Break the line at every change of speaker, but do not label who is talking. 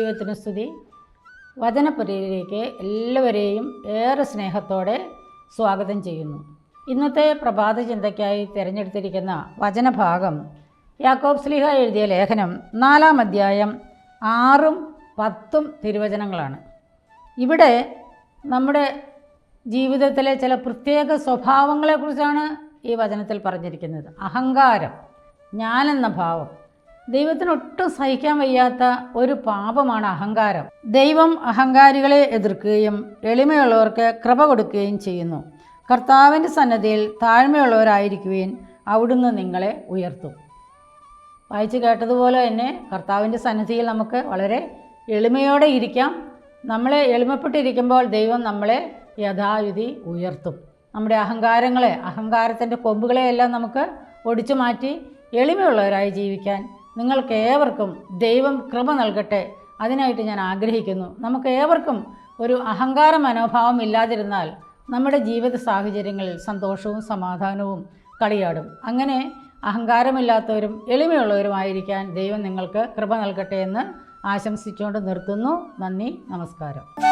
ദൈവത്തിന് സ്തുതി. വചനപുരയിലേക്ക് എല്ലാവരെയും ഏറെ സ്നേഹത്തോടെ സ്വാഗതം ചെയ്യുന്നു. ഇന്നത്തെ പ്രഭാത ചിന്തയ്ക്കായി തിരഞ്ഞെടുത്തിരിക്കുന്ന വചനഭാഗം യാക്കോബ് സ്ലിഹ എഴുതിയ ലേഖനം നാലാം അധ്യായം ആറും പത്തും തിരുവചനങ്ങളാണ്. ഇവിടെ നമ്മുടെ ജീവിതത്തിലെ ചില പ്രത്യേക സ്വഭാവങ്ങളെക്കുറിച്ചാണ് ഈ വചനത്തിൽ പറഞ്ഞിരിക്കുന്നത്. അഹങ്കാരം ഞാനെന്ന ഭാവം ദൈവത്തിന് ഒട്ടും സഹിക്കാൻ വയ്യാത്ത ഒരു പാപമാണ് അഹങ്കാരം. ദൈവം അഹങ്കാരികളെ എതിർക്കുകയും എളിമയുള്ളവർക്ക് കൃപ കൊടുക്കുകയും ചെയ്യുന്നു. കർത്താവിന്റെ സന്നദ്ധിയിൽ താഴ്മയുള്ളവരായിരിക്കുകയും അവിടുന്ന് നിങ്ങളെ ഉയർത്തും. വായിച്ചു കേട്ടതുപോലെ തന്നെ കർത്താവിന്റെ സന്നിധിയിൽ നമുക്ക് വളരെ എളിമയോടെ ഇരിക്കാം. നമ്മളെ എളിമപ്പെട്ടിരിക്കുമ്പോൾ ദൈവം നമ്മളെ യഥാവിധി ഉയർത്തും. നമ്മുടെ അഹങ്കാരങ്ങളെ അഹങ്കാരത്തിന്റെ കൊമ്പുകളെയെല്ലാം നമുക്ക് ഒടിച്ചു മാറ്റി എളിമയുള്ളവരായി ജീവിക്കാൻ നിങ്ങൾക്ക് ഏവർക്കും ദൈവം കൃപ നൽകട്ടെ. അതിനായിട്ട് ഞാൻ ആഗ്രഹിക്കുന്നു. നമുക്ക് ഏവർക്കും ഒരു അഹങ്കാര മനോഭാവം ഇല്ലാതിരുന്നാൽ നമ്മുടെ ജീവിത സാഹചര്യങ്ങളിൽ സന്തോഷവും സമാധാനവും കളിയാടും. അങ്ങനെ അഹങ്കാരമില്ലാത്തവരും എളിമയുള്ളവരുമായിരിക്കാൻ ദൈവം നിങ്ങൾക്ക് കൃപ നൽകട്ടെ എന്ന് ആശംസിച്ചുകൊണ്ട് നിർത്തുന്നു. നന്ദി നമസ്കാരം.